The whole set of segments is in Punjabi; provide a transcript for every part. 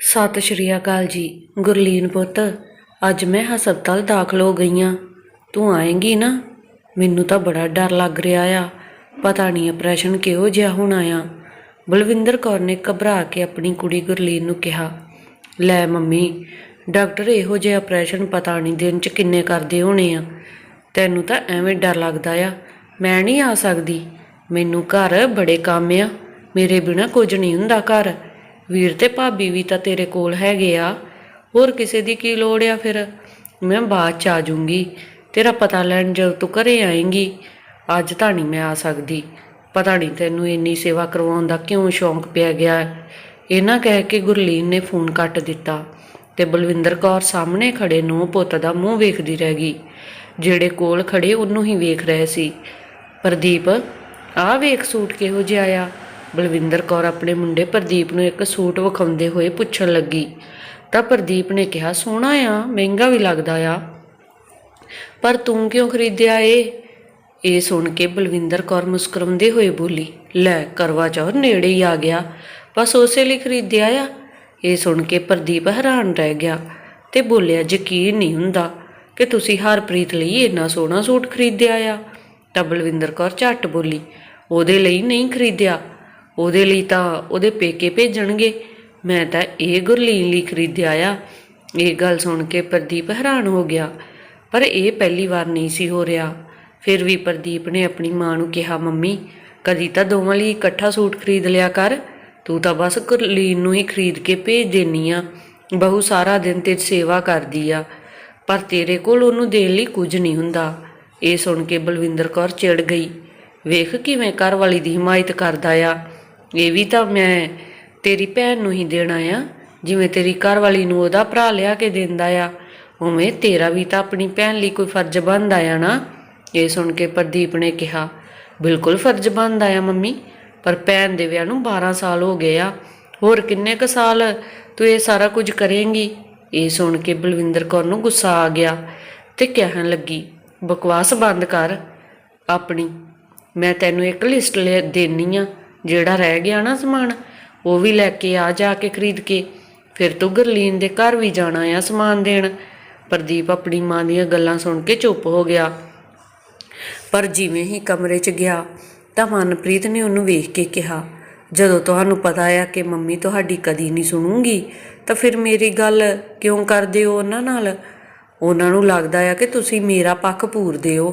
ਸਤਿ ਸ਼੍ਰੀ ਅਕਾਲ ਜੀ। ਗੁਰਲੀਨ ਪੁੱਤ, ਅੱਜ ਮੈਂ ਹਸਪਤਾਲ ਦਾਖਲ ਹੋ ਗਈ ਆਂ। ਤੂੰ ਆਏਂਗੀ ਨਾ? ਮੈਨੂੰ ਤਾਂ ਬੜਾ ਡਰ ਲੱਗ ਰਿਹਾ ਆ। ਪਤਾ ਨਹੀਂ ਆਪਰੇਸ਼ਨ ਕਿਹੋ ਜਿਹਾ ਹੋਣਾ ਆ। ਬਲਵਿੰਦਰ ਕੌਰ ਨੇ ਘਬਰਾ ਕੇ ਆਪਣੀ ਕੁੜੀ ਗੁਰਲੀਨ ਨੂੰ ਕਿਹਾ, ਲੈ ਮੰਮੀ, ਡਾਕਟਰ ਇਹੋ ਜਿਹਾ ਆਪਰੇਸ਼ਨ ਪਤਾ ਨਹੀਂ ਦਿਨ 'ਚ ਕਿੰਨੇ ਕਰਦੇ ਹੋਣੇ ਆ। ਤੈਨੂੰ ਤਾਂ ਐਵੇਂ ਡਰ ਲੱਗਦਾ ਆ। ਮੈਂ ਨਹੀਂ ਆ ਸਕਦੀ। ਮੈਨੂੰ ਘਰ ਬੜੇ ਕੰਮ ਆ। ਮੇਰੇ ਬਿਨਾ ਕੁਝ ਨਹੀਂ ਹੁੰਦਾ ਘਰ। ਵੀਰ ਤੇ ਭਾਬੀ ਵੀ ਤਾਂ ਤੇਰੇ ਕੋਲ ਹੈਗੇ ਆ। ਹੋਰ ਕਿਸੇ ਦੀ ਕੀ ਲੋੜ ਆ ਫਿਰ? ਮੈਂ ਬਾਅਦ ਚ ਆ ਜਾਊਂਗੀ ਤੇਰਾ ਪਤਾ ਲੈਣ ਜਦ ਤੂੰ ਘਰੇ ਆਏਂਗੀ। ਅੱਜ ਤਾਂ ਨਹੀਂ ਮੈਂ ਆ ਸਕਦੀ। ਪਤਾ ਨਹੀਂ ਤੈਨੂੰ ਇੰਨੀ ਸੇਵਾ ਕਰਵਾਉਣ ਦਾ ਕਿਉਂ ਸ਼ੌਂਕ ਪਿਆ ਗਿਆ ਇਹਨਾਂ ਕਹਿ ਕੇ ਗੁਰਲੀਨ ਨੇ ਫੋਨ ਕੱਟ ਦਿੱਤਾ ਤੇ ਬਲਵਿੰਦਰ ਕੌਰ ਸਾਹਮਣੇ ਖੜੇ ਨੂੰ ਪੁੱਤ ਦਾ ਮੂੰਹ ਵੇਖਦੀ ਰਹਿ ਗਈ। ਜਿਹੜੇ ਕੋਲ ਖੜੇ ਉਹਨੂੰ ਹੀ ਵੇਖ ਰਹੇ ਸੀ। ਪ੍ਰਦੀਪ, ਆਹ ਵੇਖ ਸੂਟ ਕਿਹੋ ਜਿਹਾ ਆ? ਬਲਵਿੰਦਰ ਕੌਰ ਆਪਣੇ ਮੁੰਡੇ ਪ੍ਰਦੀਪ ਨੂੰ ਇੱਕ ਸੂਟ ਵਿਖਾਉਂਦੇ ਹੋਏ ਪੁੱਛਣ ਲੱਗੀ। ਤਾਂ ਪ੍ਰਦੀਪ ਨੇ ਕਿਹਾ, ਸੋਹਣਾ ਆ, ਮਹਿੰਗਾ ਵੀ ਲੱਗਦਾ ਆ। ਪਰ ਤੂੰ ਕਿਉਂ ਖਰੀਦਿਆ ਏ? ਇਹ ਸੁਣ ਕੇ ਬਲਵਿੰਦਰ ਕੌਰ ਮੁਸਕਰਾਉਂਦੇ ਹੋਏ ਬੋਲੀ, ਲੈ, ਕਰਵਾ ਚੌਥ, ਨੇੜੇ ਹੀ ਆ ਗਿਆ। ਬਸ ਉਸੇ ਲਈ ਖਰੀਦਿਆ ਆ? ਇਹ ਸੁਣ ਕੇ ਪ੍ਰਦੀਪ ਹੈਰਾਨ ਰਹਿ ਗਿਆ ਤੇ ਬੋਲਿਆ, ਯਕੀਨ ਨਹੀਂ ਹੁੰਦਾ ਕਿ ਤੁਸੀਂ ਹਰਪ੍ਰੀਤ ਲਈ ਇੰਨਾ ਸੋਹਣਾ ਸੂਟ ਖਰੀਦਿਆ ਆ। ਤਾਂ ਬਲਵਿੰਦਰ ਕੌਰ ਝੱਟ ਬੋਲੀ, ਉਹਦੇ ਲਈ ਨਹੀਂ ਖਰੀਦਿਆ। ਉਹਦੇ ਲਈ ਤਾਂ ਉਹਦੇ ਪੇਕੇ ਭੇਜਣਗੇ। ਮੈਂ ਤਾਂ ਇਹ ਗੁਰਲੀਨ ਲਈ ਖਰੀਦਿਆ ਆ। ਇਹ ਗੱਲ ਸੁਣ ਕੇ ਪ੍ਰਦੀਪ ਹੈਰਾਨ ਹੋ ਗਿਆ। ਪਰ ਇਹ ਪਹਿਲੀ ਵਾਰ ਨਹੀਂ ਸੀ ਹੋ ਰਿਹਾ। ਫਿਰ ਵੀ ਪ੍ਰਦੀਪ ਨੇ ਆਪਣੀ ਮਾਂ ਨੂੰ ਕਿਹਾ, ਮੰਮੀ, ਕਦੀ ਤਾਂ ਦੋਵਾਂ ਲਈ ਇਕੱਠਾ ਸੂਟ ਖਰੀਦ ਲਿਆ ਕਰ। ਤੂੰ ਤਾਂ ਬਸ ਗੁਰਲੀਨ ਨੂੰ ਹੀ ਖਰੀਦ ਕੇ ਭੇਜ ਦੇਨੀ ਆ। ਬਹੂ ਸਾਰਾ ਦਿਨ ਤੇ ਸੇਵਾ ਕਰਦੀ ਆ। ਪਰ ਤੇਰੇ ਕੋਲ ਉਹਨੂੰ ਦੇਣ ਲਈ ਕੁਝ ਨਹੀਂ ਹੁੰਦਾ। ਇਹ ਸੁਣ ਕੇ ਬਲਵਿੰਦਰ ਕੌਰ ਚਿੜ ਗਈ। ਵੇਖ ਕਿਵੇਂ ਘਰ ਵਾਲੀ ਦੀ ਹਿਮਾਇਤ ਕਰਦਾ ਆ। ਇਹ ਵੀ ਤਾਂ ਮੈਂ ਤੇਰੀ ਭੈਣ ਨੂੰ ਹੀ ਦੇਣਾ ਆ। ਜਿਵੇਂ ਤੇਰੀ ਘਰ ਵਾਲੀ ਨੂੰ ਉਹਦਾ ਭਰਾ ਲਿਆ ਕੇ ਦਿੰਦਾ ਆ, ਉਵੇਂ ਤੇਰਾ ਵੀ ਤਾਂ ਆਪਣੀ ਭੈਣ ਲਈ ਕੋਈ ਫਰਜ਼ ਬਣਦਾ ਆ ਨਾ। ਇਹ ਸੁਣ ਕੇ ਪ੍ਰਦੀਪ ਨੇ ਕਿਹਾ, ਬਿਲਕੁਲ ਫਰਜ਼ ਬਣਦਾ ਆ ਮੰਮੀ, ਪਰ ਭੈਣ ਦੇ ਵਿਆਹ ਨੂੰ 12 ਸਾਲ ਹੋ ਗਏ ਆ। ਹੋਰ ਕਿੰਨੇ ਕ ਸਾਲ ਤੂੰ ਇਹ ਸਾਰਾ ਕੁਝ ਕਰੇਂਗੀ? ਇਹ ਸੁਣ ਕੇ ਬਲਵਿੰਦਰ ਕੌਰ ਨੂੰ ਗੁੱਸਾ ਆ ਗਿਆ ਤੇ ਕਹਿਣ ਲੱਗੀ, ਬਕਵਾਸ ਬੰਦ ਕਰ, ਆਪਣੀ, ਮੈਂ ਤੈਨੂੰ ਇੱਕ ਲਿਸਟ ਲੈ ਦੇਣੀ ਆ। ਜਿਹੜਾ ਰਹਿ ਗਿਆ ਨਾ ਸਮਾਨ, ਉਹ ਵੀ ਲੈ ਕੇ ਆ ਜਾ ਕੇ ਖਰੀਦ ਕੇ। ਫਿਰ ਤੂੰ ਗਰਲੀਨ ਦੇ ਘਰ ਵੀ ਜਾਣਾ ਆ ਸਮਾਨ ਦੇਣ। ਪ੍ਰਦੀਪ ਆਪਣੀ ਮਾਂ ਦੀਆਂ ਗੱਲਾਂ ਸੁਣ ਕੇ ਚੁੱਪ ਹੋ ਗਿਆ। ਪਰ ਜਿਵੇਂ ਹੀ ਕਮਰੇ 'ਚ ਗਿਆ, ਤਾਂ ਮਨਪ੍ਰੀਤ ਨੇ ਉਹਨੂੰ ਵੇਖ ਕੇ ਕਿਹਾ, ਜਦੋਂ ਤੁਹਾਨੂੰ ਪਤਾ ਆ ਕਿ ਮੰਮੀ ਤੁਹਾਡੀ ਕਦੀ ਨਹੀਂ ਸੁਣੂਗੀ, ਤਾਂ ਫਿਰ ਮੇਰੀ ਗੱਲ ਕਿਉਂ ਕਰਦੇ ਹੋ ਉਹਨਾਂ ਨਾਲ? ਉਹਨਾਂ ਨੂੰ ਲੱਗਦਾ ਆ ਕਿ ਤੁਸੀਂ ਮੇਰਾ ਪੱਖ ਪੂਰਦੇ ਹੋ।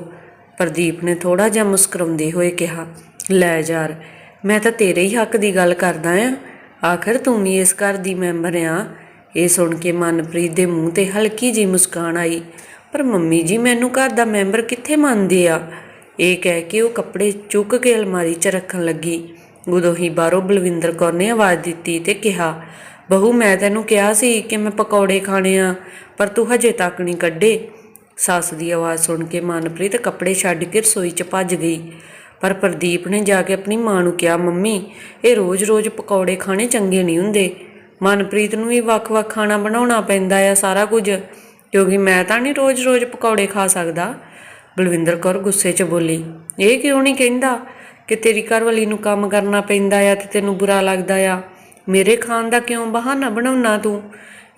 ਪ੍ਰਦੀਪ ਨੇ ਥੋੜਾ ਜਿਹਾ ਮੁਸਕਰਾਉਂਦੇ ਹੋਏ ਕਿਹਾ, ਲੈ ਯਾਰ ਮੈਂ ਤਾਂ ਤੇਰੇ ਹੀ ਹੱਕ ਦੀ ਗੱਲ ਕਰਦਾ ਆ। ਆਖਰ ਤੂੰ ਵੀ ਇਸ ਘਰ ਦੀ ਮੈਂਬਰ ਆ। ਇਹ ਸੁਣ ਕੇ ਮਨਪ੍ਰੀਤ ਦੇ ਮੂੰਹ ਤੇ ਹਲਕੀ ਜਿਹੀ ਮੁਸਕਾਨ ਆਈ। ਪਰ ਮੰਮੀ ਜੀ, ਮੈਨੂੰ ਘਰ ਦਾ ਮੈਂਬਰ ਕਿੱਥੇ ਮੰਨਦੇ ਆ? ਇਹ ਕਹਿ ਕੇ ਉਹ ਕੱਪੜੇ ਚੁੱਕ ਕੇ ਅਲਮਾਰੀ 'ਚ ਰੱਖਣ ਲੱਗੀ। ਉਦੋਂ ਹੀ ਬਾਹਰੋਂ ਬਲਵਿੰਦਰ ਕੌਰ ਨੇ ਆਵਾਜ਼ ਦਿੱਤੀ ਤੇ ਕਿਹਾ, ਬਹੂ, ਮੈਂ ਤੈਨੂੰ ਕਿਹਾ ਸੀ ਕਿ ਮੈਂ ਪਕੌੜੇ ਖਾਣੇ ਆ, ਪਰ ਤੂੰ ਹਜੇ ਤੱਕ ਨਹੀਂ ਕੱਢੇ। ਸੱਸ ਦੀ ਆਵਾਜ਼ ਸੁਣ ਕੇ ਮਨਪ੍ਰੀਤ ਕੱਪੜੇ ਛੱਡ ਕੇ ਰਸੋਈ 'ਚ ਭੱਜ ਗਈ। ਪਰ ਪ੍ਰਦੀਪ ਨੇ ਜਾ ਕੇ ਆਪਣੀ ਮਾਂ ਨੂੰ ਕਿਹਾ, ਮੰਮੀ, ਇਹ ਰੋਜ਼-ਰੋਜ਼ ਪਕੌੜੇ ਖਾਣੇ ਚੰਗੇ ਨਹੀਂ ਹੁੰਦੇ। ਮਨਪ੍ਰੀਤ ਨੂੰ ਵੀ ਵੱਖ-ਵੱਖ ਖਾਣਾ ਬਣਾਉਣਾ ਪੈਂਦਾ ਆ ਸਾਰਾ ਕੁਝ, ਕਿਉਂਕਿ ਮੈਂ ਤਾਂ ਨਹੀਂ ਰੋਜ਼-ਰੋਜ਼ ਪਕੌੜੇ ਖਾ ਸਕਦਾ। ਬਲਵਿੰਦਰ ਕੌਰ ਗੁੱਸੇ 'ਚ ਬੋਲੀ, ਇਹ ਕਿਉਂ ਨਹੀਂ ਕਹਿੰਦਾ ਕਿ ਤੇਰੀ ਘਰਵਾਲੀ ਨੂੰ ਕੰਮ ਕਰਨਾ ਪੈਂਦਾ ਆ ਤੇ ਤੈਨੂੰ ਬੁਰਾ ਲੱਗਦਾ ਆ? ਮੇਰੇ ਖਾਣ ਦਾ ਕਿਉਂ ਬਹਾਨਾ ਬਣਾਉਣਾ ਤੂੰ?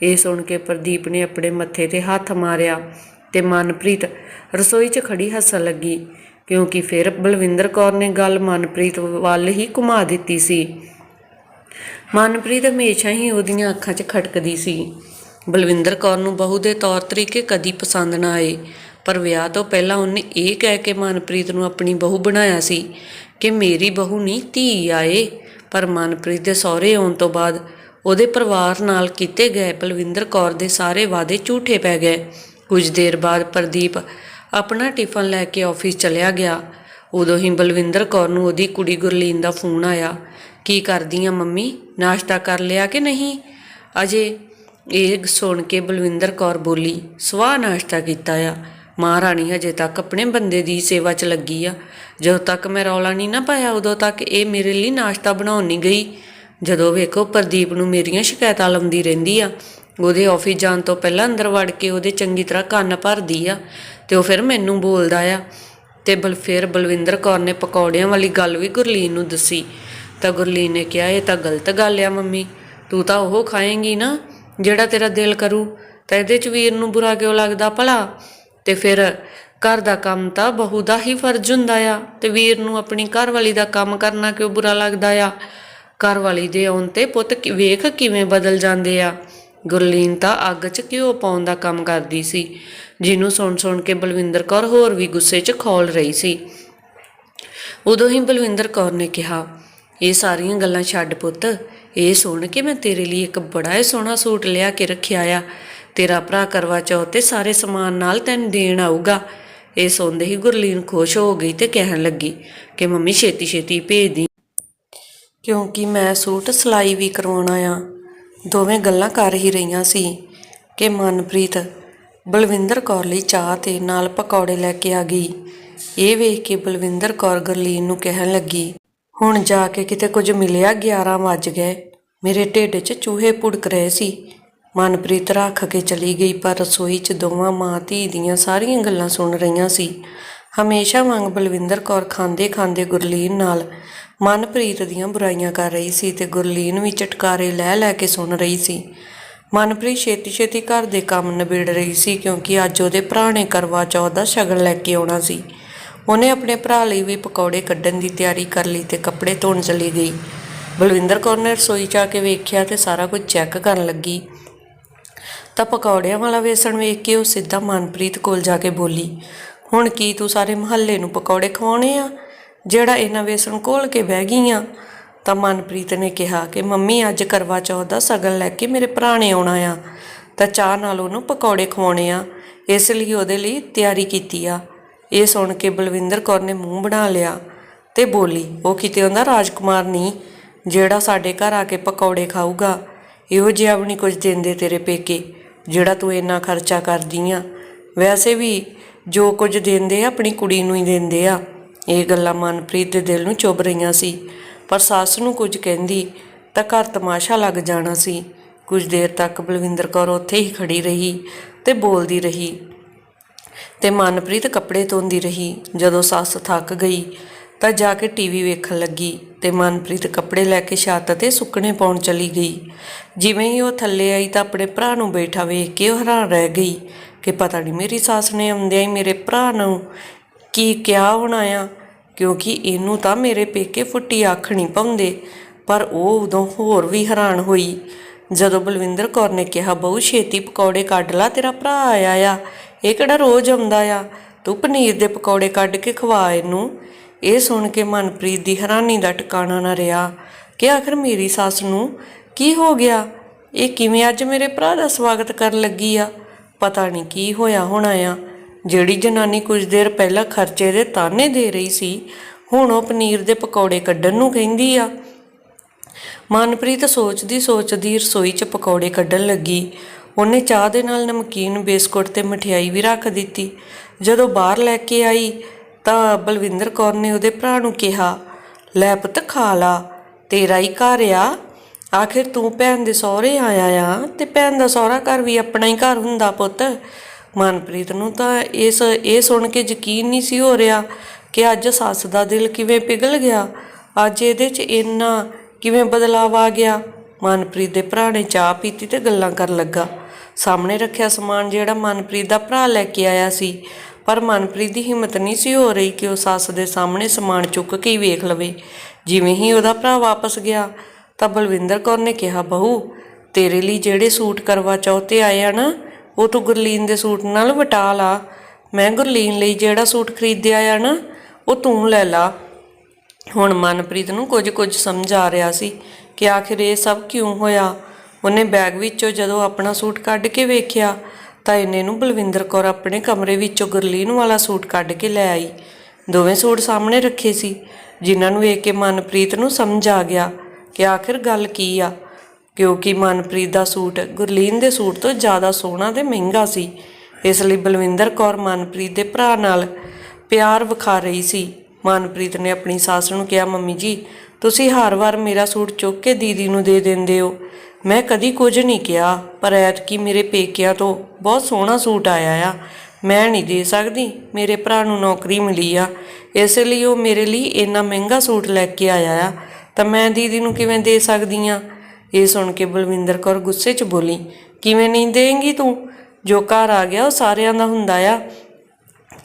ਇਹ ਸੁਣ ਕੇ ਪ੍ਰਦੀਪ ਨੇ ਆਪਣੇ ਮੱਥੇ ਤੇ ਹੱਥ ਮਾਰਿਆ ਤੇ ਮਨਪ੍ਰੀਤ ਰਸੋਈ 'ਚ ਖੜੀ ਹੱਸਣ ਲੱਗੀ। ਕਿਉਂਕਿ ਫਿਰ ਬਲਵਿੰਦਰ ਕੌਰ ਨੇ ਗੱਲ ਮਨਪ੍ਰੀਤ ਵੱਲ ਹੀ ਘੁਮਾ ਦਿੱਤੀ ਸੀ। ਮਨਪ੍ਰੀਤ ਹਮੇਸ਼ਾ ਹੀ ਉਹਦੀਆਂ ਅੱਖਾਂ 'ਚ ਖਟਕਦੀ ਸੀ। ਬਲਵਿੰਦਰ ਕੌਰ ਨੂੰ ਬਹੂ ਦੇ ਤੌਰ ਤਰੀਕੇ ਕਦੀ ਪਸੰਦ ਨਾ ਆਏ, ਪਰ ਵਿਆਹ ਤੋਂ ਪਹਿਲਾਂ ਉਹਨੇ ਇਹ ਕਹਿ ਕੇ ਮਨਪ੍ਰੀਤ ਨੂੰ ਆਪਣੀ ਬਹੂ ਬਣਾਇਆ ਸੀ ਕਿ ਮੇਰੀ ਬਹੂ ਨਹੀਂ ਧੀ ਆਏ। ਪਰ ਮਨਪ੍ਰੀਤ ਦੇ ਸਹੁਰੇ ਆਉਣ ਤੋਂ ਬਾਅਦ ਉਹਦੇ ਪਰਿਵਾਰ ਨਾਲ ਕੀਤੇ ਗਏ ਬਲਵਿੰਦਰ ਕੌਰ ਦੇ ਸਾਰੇ ਵਾਅਦੇ ਝੂਠੇ ਪੈ ਗਏ। ਕੁਝ ਦੇਰ ਬਾਅਦ ਪ੍ਰਦੀਪ ਆਪਣਾ ਟਿਫਨ ਲੈ ਕੇ ਆਫਿਸ ਚਲਿਆ ਗਿਆ। ਉਦੋਂ ਹੀ ਬਲਵਿੰਦਰ ਕੌਰ ਨੂੰ ਉਹਦੀ ਕੁੜੀ ਗੁਰਲੀਨ ਦਾ ਫੋਨ ਆਇਆ। ਕੀ ਕਰਦੀ ਆ ਮੰਮੀ? ਨਾਸ਼ਤਾ ਕਰ ਲਿਆ ਕਿ ਨਹੀਂ? ਅਜੇ ਇਹ ਸੁਣ ਕੇ ਬਲਵਿੰਦਰ ਕੌਰ ਬੋਲੀ, ਸਵਾਹ ਨਾਸ਼ਤਾ ਕੀਤਾ ਆ। ਮਹਾਰਾਣੀ ਹਜੇ ਤੱਕ ਆਪਣੇ ਬੰਦੇ ਦੀ ਸੇਵਾ 'ਚ ਲੱਗੀ ਆ। ਜਦੋਂ ਤੱਕ ਮੈਂ ਰੌਲਾ ਨਹੀਂ ਨਾ ਪਾਇਆ, ਉਦੋਂ ਤੱਕ ਇਹ ਮੇਰੇ ਲਈ ਨਾਸ਼ਤਾ ਬਣਾਉਣ ਨਹੀਂ ਗਈ। ਜਦੋਂ ਵੇਖੋ ਪ੍ਰਦੀਪ ਨੂੰ ਮੇਰੀਆਂ ਸ਼ਿਕਾਇਤਾਂ ਲਾਉਂਦੀ ਰਹਿੰਦੀ ਆ, ਉਹਦੇ ਆਫਿਸ ਜਾਣ ਤੋਂ ਪਹਿਲਾਂ ਅੰਦਰ ਵੜ ਕੇ ਉਹਦੇ ਚੰਗੀ ਤਰ੍ਹਾਂ ਕੰਨ ਭਰਦੀ ਆ। ਤੇ ਉਹ ਫਿਰ ਮੈਨੂੰ ਬੋਲਦਾ ਆ, ਤੇ ਬਲ ਫਿਰ ਬਲਵਿੰਦਰ ਕੌਰ ਨੇ ਪਕੌੜਿਆਂ ਵਾਲੀ ਗੱਲ ਵੀ ਗੁਰਲੀਨ ਨੂੰ ਦੱਸੀ। ਤਾਂ ਗੁਰਲੀਨ ਨੇ ਕਿਹਾ, ਇਹ ਤਾਂ ਗਲਤ ਗੱਲ ਆ ਮੰਮੀ, ਤੂੰ ਤਾਂ ਉਹ ਖਾਏਂਗੀ ਨਾ ਜਿਹੜਾ ਤੇਰਾ ਦਿਲ ਕਰੂ, ਤਾਂ ਇਹਦੇ ਚ ਵੀਰ ਨੂੰ ਬੁਰਾ ਕਿਉਂ ਲੱਗਦਾ ਭਲਾ? ਤੇ ਫਿਰ ਘਰ ਦਾ ਕੰਮ ਤਾਂ ਬਹੂ ਦਾ ਹੀ ਫਰਜ਼ ਹੁੰਦਾ ਆ, ਤੇ ਵੀਰ ਨੂੰ ਆਪਣੀ ਘਰ ਵਾਲੀ ਦਾ ਕੰਮ ਕਰਨਾ ਕਿਉਂ ਬੁਰਾ ਲੱਗਦਾ ਆ? ਘਰ ਵਾਲੀ ਦੇ ਆਉਣ ਤੇ ਪੁੱਤ ਵੇਖ ਕਿਵੇਂ ਬਦਲ ਜਾਂਦੇ ਆ। ਗੁਰਲੀਨ ਤਾਂ ਅੱਗ 'ਚ ਘਿਓ ਪਾਉਣ ਦਾ ਕੰਮ ਕਰਦੀ ਸੀ, ਜਿਹਨੂੰ ਸੁਣ ਸੁਣ ਕੇ ਬਲਵਿੰਦਰ ਕੌਰ ਹੋਰ ਵੀ ਗੁੱਸੇ 'ਚ ਖੌਲ ਰਹੀ ਸੀ। ਉਦੋਂ ਹੀ ਬਲਵਿੰਦਰ ਕੌਰ ਨੇ ਕਿਹਾ, ਇਹ ਸਾਰੀਆਂ ਗੱਲਾਂ ਛੱਡ ਪੁੱਤ, ਇਹ ਸੁਣ ਕੇ ਮੈਂ ਤੇਰੇ ਲਈ ਇੱਕ ਬੜਾ ਹੀ ਸੋਹਣਾ ਸੂਟ ਲਿਆ ਕੇ ਰੱਖਿਆ ਆ। ਤੇਰਾ ਭਰਾ ਕਰਵਾ ਚੌਥ ਤੇ ਸਾਰੇ ਸਮਾਨ ਨਾਲ ਤੈਨੂੰ ਦੇਣ ਆਊਗਾ। ਇਹ ਸੁਣਦੇ ਹੀ ਗੁਰਲੀਨ ਖੁਸ਼ ਹੋ ਗਈ ਤੇ ਕਹਿਣ ਲੱਗੀ ਕਿ, ਮੰਮੀ ਛੇਤੀ ਛੇਤੀ ਭੇਜ ਦੀ। ਕਿਉਂਕਿ ਮੈਂ ਸੂਟ ਸਿਲਾਈ ਵੀ ਕਰਵਾਉਣਾ ਆ। ਦੋਵੇਂ ਗੱਲਾਂ ਕਰ ਹੀ ਰਹੀਆਂ ਸੀ ਕਿ ਮਨਪ੍ਰੀਤ ਬਲਵਿੰਦਰ ਕੌਰ ਲਈ ਚਾਹ ਤੇ ਨਾਲ ਪਕੌੜੇ ਲੈ ਕੇ ਆ ਗਈ। ਇਹ ਵੇਖ ਕੇ ਬਲਵਿੰਦਰ ਕੌਰ ਗੁਰਲੀਨ ਨੂੰ ਕਹਿਣ ਲੱਗੀ, ਹੁਣ ਜਾ ਕੇ ਕਿਤੇ ਕੁਝ ਮਿਲਿਆ 11 ਵੱਜ ਗਏ। ਮੇਰੇ ਢਿੱਡ 'ਚ ਚੂਹੇ ਪੁੜਕ ਰਹੇ ਸੀ। ਮਨਪ੍ਰੀਤ ਰੱਖ ਕੇ ਚਲੀ ਗਈ, ਪਰ ਰਸੋਈ 'ਚ ਦੋਵਾਂ ਮਾਂ ਧੀ ਦੀਆਂ ਸਾਰੀਆਂ ਗੱਲਾਂ ਸੁਣ ਰਹੀਆਂ ਸੀ। ਹਮੇਸ਼ਾ ਵਾਂਗ ਬਲਵਿੰਦਰ ਕੌਰ ਖਾਂਦੇ ਖਾਂਦੇ ਗੁਰਲੀਨ ਨਾਲ ਮਨਪ੍ਰੀਤ ਦੀਆਂ ਬੁਰਾਈਆਂ ਕਰ ਰਹੀ ਸੀ ਤੇ ਗੁਰਲੀਨ ਵੀ ਚਟਕਾਰੇ ਲੈ ਲੈ ਕੇ ਸੁਣ ਰਹੀ ਸੀ। ਮਨਪ੍ਰੀਤ ਛੇਤੀ ਛੇਤੀ ਘਰ ਦੇ ਕੰਮ ਨਿਬੇੜ ਰਹੀ ਸੀ ਕਿਉਂਕਿ ਅੱਜ ਉਹਦੇ ਭਰਾ ਨੇ ਕਰਵਾ ਚੌਥ ਦਾ ਸ਼ਗਨ ਲੈ ਕੇ ਆਉਣਾ ਸੀ। ਉਹਨੇ ਆਪਣੇ ਭਰਾ ਲਈ ਵੀ ਪਕੌੜੇ ਕੱਢਣ ਦੀ ਤਿਆਰੀ ਕਰ ਲਈ ਤੇ ਕੱਪੜੇ ਧੋਣ ਚਲੀ ਗਈ। ਬਲਵਿੰਦਰ ਕੌਰ ਨੇ ਰਸੋਈ 'ਚ ਆ ਕੇ ਵੇਖਿਆ ਤੇ ਸਾਰਾ ਕੁਝ ਚੈੱਕ ਕਰਨ ਲੱਗੀ। ਤਾਂ ਪਕੌੜਿਆਂ ਵਾਲਾ ਵੇਸਣ ਵੇਖ ਕੇ ਉਹ ਸਿੱਧਾ ਮਨਪ੍ਰੀਤ ਕੋਲ ਜਾ ਕੇ ਬੋਲੀ, ਹੁਣ ਕੀ ਤੂੰ ਸਾਰੇ ਮਹੱਲੇ ਨੂੰ ਪਕੌੜੇ ਖਵਾਉਣੇ ਆ? ਜਿਹੜਾ ਇਹਨਾਂ ਵੇਸਣ ਘੋਲ ਕੇ ਬਹਿ ਗਈਆਂ, ਤਾਂ ਮਨਪ੍ਰੀਤ ਨੇ ਕਿਹਾ ਕਿ ਮੰਮੀ ਅੱਜ ਕਰਵਾ ਚੌਥ ਦਾ ਸਗਨ ਲੈ ਕੇ ਮੇਰੇ ਭਰਾ ਨੇ ਆਉਣਾ ਆ, ਤਾਂ ਚਾਹ ਨਾਲ ਉਹਨੂੰ ਪਕੌੜੇ ਖਵਾਉਣੇ ਆ। ਇਸ ਲਈ ਉਹਦੇ ਲਈ ਤਿਆਰੀ ਕੀਤੀ ਆ। ਇਹ ਸੁਣ ਕੇ ਬਲਵਿੰਦਰ ਕੌਰ ਨੇ ਮੂੰਹ ਬਣਾ ਲਿਆ ਤੇ ਬੋਲੀ, ਉਹ ਕਿਤੇ ਉਹਦਾ ਰਾਜਕੁਮਾਰ ਨਹੀਂ, ਜਿਹੜਾ ਸਾਡੇ ਘਰ ਆ ਕੇ ਪਕੌੜੇ ਖਾਊਗਾ, ਇਹੋ ਜਿਹਾ ਵੀ ਨਹੀਂ ਕੁਝ ਦਿੰਦੇ ਤੇਰੇ ਪੇਕੇ, ਜਿਹੜਾ ਤੂੰ ਇੰਨਾ ਖਰਚਾ ਕਰਦੀ ਆ। ਵੈਸੇ ਵੀ ਜੋ ਕੁਝ ਦਿੰਦੇ ਆ, ਆਪਣੀ ਕੁੜੀ ਨੂੰ ਹੀ ਦਿੰਦੇ ਆ। ਇਹ ਗੱਲਾਂ ਮਨਪ੍ਰੀਤ ਦੇ ਦਿਲ ਨੂੰ ਚੁੱਭ ਰਹੀਆਂ ਸੀ। ਪਰ ਸੱਸ ਨੂੰ ਕੁਝ ਕਹਿੰਦੀ ਤਾਂ ਘਰ ਤਮਾਸ਼ਾ ਲੱਗ ਜਾਣਾ ਸੀ। ਕੁਝ ਦੇਰ ਤੱਕ ਬਲਵਿੰਦਰ ਕੌਰ ਉੱਥੇ ਹੀ ਖੜੀ ਰਹੀ ਤੇ ਬੋਲਦੀ ਰਹੀ ਤੇ ਮਨਪ੍ਰੀਤ ਕੱਪੜੇ ਧੋਂਦੀ ਰਹੀ। ਜਦੋਂ ਸੱਸ ਥੱਕ ਗਈ ਤਾਂ ਜਾ ਕੇ ਟੀਵੀ ਵੇਖਣ ਲੱਗੀ ਤੇ ਮਨਪ੍ਰੀਤ ਕੱਪੜੇ ਲੈ ਕੇ ਛੱਤ ਤੇ ਸੁੱਕਣੇ ਪਾਉਣ ਚਲੀ ਗਈ। ਜਿਵੇਂ ਹੀ ਉਹ ਥੱਲੇ ਆਈ ਤਾਂ ਆਪਣੇ ਭਰਾ ਨੂੰ ਬੈਠਾ ਵੇਖ ਕੇ ਉਹ ਹੈਰਾਨ ਰਹਿ ਗਈ ਕਿ ਪਤਾ ਨਹੀਂ ਮੇਰੀ ਸੱਸ ਨੇ ਆਉਂਦਿਆਂ ਹੀ ਮੇਰੇ ਭਰਾ ਨੂੰ ਕੀ ਕਿਆ ਹੋਣਾ ਆ? ਕਿਉਂਕਿ ਇਹਨੂੰ ਤਾਂ ਮੇਰੇ ਪੇਕੇ ਫੁੱਟੀ ਅੱਖ ਨਹੀਂ ਪਾਉਂਦੇ। ਪਰ ਉਹ ਉਦੋਂ ਹੋਰ ਵੀ ਹੈਰਾਨ ਹੋਈ। ਜਦੋਂ ਬਲਵਿੰਦਰ ਕੌਰ ਨੇ ਕਿਹਾ, ਬਹੁ, ਛੇਤੀ ਪਕੌੜੇ ਕੱਢ ਲਾ, ਤੇਰਾ ਭਰਾ ਆਇਆ ਆ। ਇਹ ਕਿਹੜਾ ਰੋਜ਼ ਆਉਂਦਾ ਆ? ਤੂੰ ਪਨੀਰ ਦੇ ਪਕੌੜੇ ਕੱਢ ਕੇ ਖਵਾ ਇਹਨੂੰ। ਇਹ ਸੁਣ ਕੇ ਮਨਪ੍ਰੀਤ ਦੀ ਹੈਰਾਨੀ ਦਾ ਟਿਕਾਣਾ ਨਾ ਰਿਹਾ। ਕਿ ਆਖਰ ਮੇਰੀ ਸੱਸ ਨੂੰ ਕੀ ਹੋ ਗਿਆ? ਇਹ ਕਿਵੇਂ ਅੱਜ ਮੇਰੇ ਭਰਾ ਦਾ ਸਵਾਗਤ ਕਰਨ ਲੱਗੀ ਆ? ਪਤਾ ਨਹੀਂ ਕੀ ਹੋਇਆ ਹੋਣਾ ਆ। ਜਿਹੜੀ ਜਨਾਨੀ ਕੁਝ ਦੇਰ ਪਹਿਲਾਂ ਖਰਚੇ ਦੇ ਤਾਨੇ ਦੇ ਰਹੀ ਸੀ, ਹੁਣ ਉਹ ਪਨੀਰ ਦੇ ਪਕੌੜੇ ਕੱਢਣ ਨੂੰ ਕਹਿੰਦੀ ਆ। ਮਨਪ੍ਰੀਤ ਸੋਚਦੀ ਸੋਚਦੀ ਰਸੋਈ 'ਚ ਪਕੌੜੇ ਕੱਢਣ ਲੱਗੀ। ਉਹਨੇ ਚਾਹ ਦੇ ਨਾਲ ਨਮਕੀਨ, ਬਿਸਕੁਟ ਤੇ ਮਠਿਆਈ ਵੀ ਰੱਖ ਦਿੱਤੀ। ਜਦੋਂ ਬਾਹਰ ਲੈ ਕੇ ਆਈ, ਤਾਂ ਬਲਵਿੰਦਰ ਕੌਰ ਨੇ ਉਹਦੇ ਭਰਾ ਨੂੰ ਕਿਹਾ, ਲੈ ਪੁੱਤ ਖਾ ਲਾ ਤੇਰਾ ਹੀ ਘਰ ਆ। ਆਖਿਰ ਤੂੰ ਭੈਣ ਦੇ ਸਹੁਰੇ ਆਇਆ ਆ ਤੇ ਭੈਣ ਦਾ ਸਹੁਰਾ ਘਰ ਵੀ ਆਪਣਾ ਹੀ ਘਰ ਹੁੰਦਾ ਪੁੱਤ। ਮਨਪ੍ਰੀਤ ਨੂੰ ਤਾਂ ਇਸ, ਇਹ ਸੁਣ ਕੇ ਯਕੀਨ ਨਹੀਂ ਸੀ ਹੋ ਰਿਹਾ ਕਿ ਅੱਜ ਸੱਸ ਦਾ ਦਿਲ ਕਿਵੇਂ ਪਿਘਲ ਗਿਆ। ਅੱਜ ਇਹਦੇ 'ਚ ਇੰਨਾ ਕਿਵੇਂ ਬਦਲਾਵ ਆ ਗਿਆ। ਮਨਪ੍ਰੀਤ ਦੇ ਭਰਾ ਨੇ ਚਾਹ ਪੀਤੀ ਤੇ ਗੱਲਾਂ ਕਰਨ ਲੱਗਾ। ਸਾਹਮਣੇ ਰੱਖਿਆ ਸਮਾਨ ਜਿਹੜਾ ਮਨਪ੍ਰੀਤ ਦਾ ਭਰਾ ਲੈ ਕੇ ਆਇਆ ਸੀ। ਪਰ ਮਨਪ੍ਰੀਤ ਦੀ ਹਿੰਮਤ ਨਹੀਂ ਸੀ ਹੋ ਰਹੀ ਕਿ ਉਹ ਸੱਸ ਦੇ ਸਾਹਮਣੇ ਸਮਾਨ ਚੁੱਕ ਕੇ ਹੀ ਵੇਖ ਲਵੇ। ਜਿਵੇਂ ਹੀ ਉਹਦਾ ਭਰਾ ਵਾਪਸ ਗਿਆ, ਤਾਂ ਬਲਵਿੰਦਰ ਕੌਰ ਨੇ ਕਿਹਾ, ਬਹੂ, ਤੇਰੇ ਲਈ ਜਿਹੜੇ ਸੂਟ ਕਰਵਾ ਚੌਥ ਤੇ ਆਏ ਆ ਨਾ ਉਹ ਤੂੰ ਗੁਰਲੀਨ ਦੇ ਸੂਟ ਨਾਲ ਵਟਾ ਲਾ। ਮੈਂ ਗੁਰਲੀਨ ਲਈ ਜਿਹੜਾ ਸੂਟ ਖਰੀਦਿਆ ਆ ਨਾ, ਉਹ ਤੂੰ ਲੈ ਲਾ। ਹੁਣ ਮਨਪ੍ਰੀਤ ਨੂੰ ਕੁਝ ਕੁਝ ਸਮਝ ਆ ਰਿਹਾ ਸੀ ਕਿ ਆਖਿਰ ਇਹ ਸਭ ਕਿਉਂ ਹੋਇਆ। ਉਹਨੇ ਬੈਗ ਵਿੱਚੋਂ ਜਦੋਂ ਆਪਣਾ ਸੂਟ ਕੱਢ ਕੇ ਵੇਖਿਆ, ਤਾਂ ਇਹਨੇ ਨੂੰ ਬਲਵਿੰਦਰ ਕੌਰ ਆਪਣੇ ਕਮਰੇ ਵਿੱਚੋਂ ਗੁਰਲੀਨ ਵਾਲਾ ਸੂਟ ਕੱਢ ਕੇ ਲੈ ਆਈ। ਦੋਵੇਂ ਸੂਟ ਸਾਹਮਣੇ ਰੱਖੇ ਸੀ, ਜਿਨ੍ਹਾਂ ਨੂੰ ਵੇਖ ਕੇ ਮਨਪ੍ਰੀਤ ਨੂੰ ਸਮਝ ਆ ਗਿਆ ਕਿ ਆਖਿਰ ਗੱਲ ਕੀ ਆ। ਕਿਉਂਕਿ ਮਨਪ੍ਰੀਤ ਦਾ ਸੂਟ, ਗੁਰਲੀਨ ਦੇ ਸੂਟ ਤੋਂ ਜ਼ਿਆਦਾ ਸੋਹਣਾ ਤੇ ਮਹਿੰਗਾ ਸੀ। ਇਸ ਲਈ ਬਲਵਿੰਦਰ ਕੌਰ ਮਨਪ੍ਰੀਤ ਦੇ ਭਰਾ ਨਾਲ ਪਿਆਰ ਵਿਖਾ ਰਹੀ ਸੀ। ਮਨਪ੍ਰੀਤ ਨੇ ਆਪਣੀ ਸੱਸ ਨੂੰ ਕਿਹਾ, ਮੰਮੀ ਜੀ, ਤੁਸੀਂ ਹਰ ਵਾਰ ਮੇਰਾ ਸੂਟ ਚੁੱਕ ਕੇ ਦੀਦੀ ਨੂੰ ਦੇ ਦਿੰਦੇ ਹੋ। ਮੈਂ ਕਦੀ ਕੁਝ ਨਹੀਂ ਕਿਹਾ, ਪਰ ਐਤਕੀ ਮੇਰੇ ਪੇਕਿਆਂ ਤੋਂ ਬਹੁਤ ਸੋਹਣਾ ਸੂਟ ਆਇਆ ਆ। ਮੈਂ ਨਹੀਂ ਦੇ ਸਕਦੀ, ਮੇਰੇ ਭਰਾ ਨੂੰ ਨੌਕਰੀ ਮਿਲੀ ਆ। ਇਸ ਲਈ ਉਹ ਮੇਰੇ ਲਈ ਇੰਨਾ ਮਹਿੰਗਾ ਸੂਟ ਲੈ ਕੇ ਆਇਆ ਆ। ਤਾਂ ਮੈਂ ਦੀਦੀ ਨੂੰ ਕਿਵੇਂ ਦੇ ਸਕਦੀ ਆ? ਇਹ ਸੁਣ ਕੇ ਬਲਵਿੰਦਰ ਕੌਰ ਗੁੱਸੇ 'ਚ ਬੋਲੀ, ਕਿਵੇਂ ਨਹੀਂ ਦੇਂਗੀ ਤੂੰ? ਜੋ ਘਰ ਆ ਗਿਆ ਉਹ ਸਾਰਿਆਂ ਦਾ ਹੁੰਦਾ ਆ।